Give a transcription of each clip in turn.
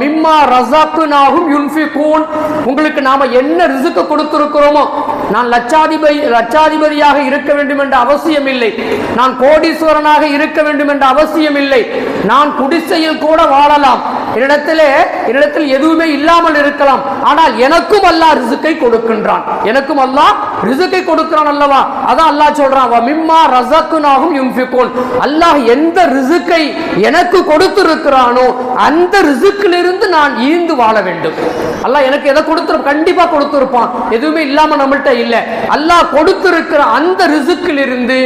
மிம்மா ரசாக்குனாகும் யுன்ஃபிகூன். உங்களுக்கு நாம என்ன ரிசுக்கு கொடுத்திருக்கிறோமோ நான் லட்சாதிபதி லட்சாதிபதியாக இருக்க வேண்டும் என்ற அவசியம் இல்லை நான் கோடீஸ்வரனாக இருக்க வேண்டும் என்ற அவசியம் இல்லை நான் குடிசையில் கூட வாழலாம். என்னிடத்திலே என்னிடத்தில் எதுவுமே இல்லாமல் இருக்கலாம். ஆனால் எனக்கும் அல்லா ரிசுக்கை கொடுக்கின்றான். எனக்கும் அல்லா ரிசுக்கை கொடுக்கிறான் அல்லவா? அதான் அல்லாஹ் சொல்றான் "வ மிம்மா ரசக்குனாகும் யுன்ஃபிகூன். அல்லாஹ் எந்த ரிசுக்கை எனக்கு கொடுத்திருக்கிறானோ அந்த ரிசுக்கிலிருந்து நான் ஈந்து வாழ வேண்டும். அல்லாஹ் எனக்கு எதை கொடுத்துரு கண்டிப்பா கொடுத்திருப்பான். எதுவுமே இல்லாம நம்மள்கிட்ட இல்ல. அல்லாஹ் கொடுத்திருக்கிற அந்த ரிசுக்கிலிருந்து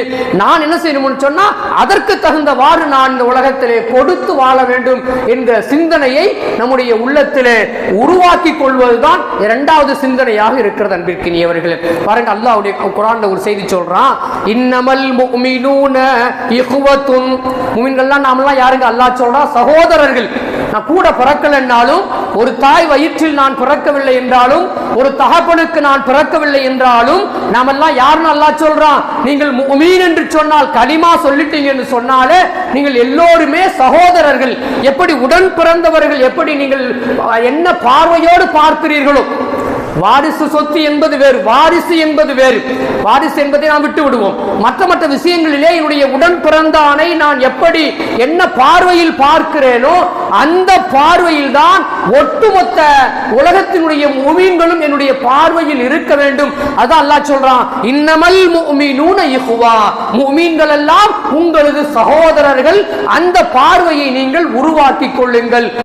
நான் என்ன செய்யணும்னு சொன்னா அதற்கு தகுந்தவாறு நான் இந்த உலகத்திலே கொடுத்து வாழ வேண்டும் என்ற சிந்தனையை நம்முடைய உள்ளத்திலே உருவாக்கி கொள்வதுதான் இரண்டாவது சிந்தனையாக இருக்கிறது அன்பிற்கினியவர்கள். பாருங்க அல்லாஹ்வுடைய குரான்ல ஒரு செய்தி சொல்றான் இன்னமல் முமினூன இஹ்வத்துன். முமின்கள்லாம் நாமெல்லாம் யாருங்க? அல்லாஹ் சொல்றான் சகோதரர்கள். நான் கூட பிறக்கலைன்னாலும் ஒரு தாய் வயிற்றில் நான் பிறக்கவில்லை என்றாலும் ஒரு தகப்பனுக்கு நான் பிறக்கவில்லை என்றாலும் நாமெல்லாம் யாருன்னு அல்லாஹ் சொல்றான்? நீங்கள் மீன் என்று சொன்னால் கலிமா சொல்லிட்டீங்கன்னு சொன்னாலே நீங்கள் எல்லோருமே சகோதரர்கள். எப்படி உடன் பிறந்தவர்கள் எப்படி நீங்கள் என்ன பார்வையோடு பார்க்கிறீர்களோ வாரிசு சொத்து என்பது வேறு வாரிசு என்பது வேறு. வாரிசு என்பதை நாம் விட்டு விடுவோம் மற்ற மற்ற விஷயங்களிலே என்னுடைய உடன் பிறந்தானை நான் எப்படி என்ன பார்வையில் பார்க்கிறேனோ அந்த பார்வையில் தான் ஒட்டுமொத்த உலகத்தினுடைய முமீன்களும் என்னுடைய பார்வையில் இருக்க வேண்டும். அதான் அல்லாஹ் சொல்றான் இன்னமல் முஃமினூன இஹுவா. முஃமின்கள் எல்லாம் உங்களது சகோதரர்கள் அந்த பார்வையை நீங்கள் உருவாக்கிக் கொள்ளுங்கள்.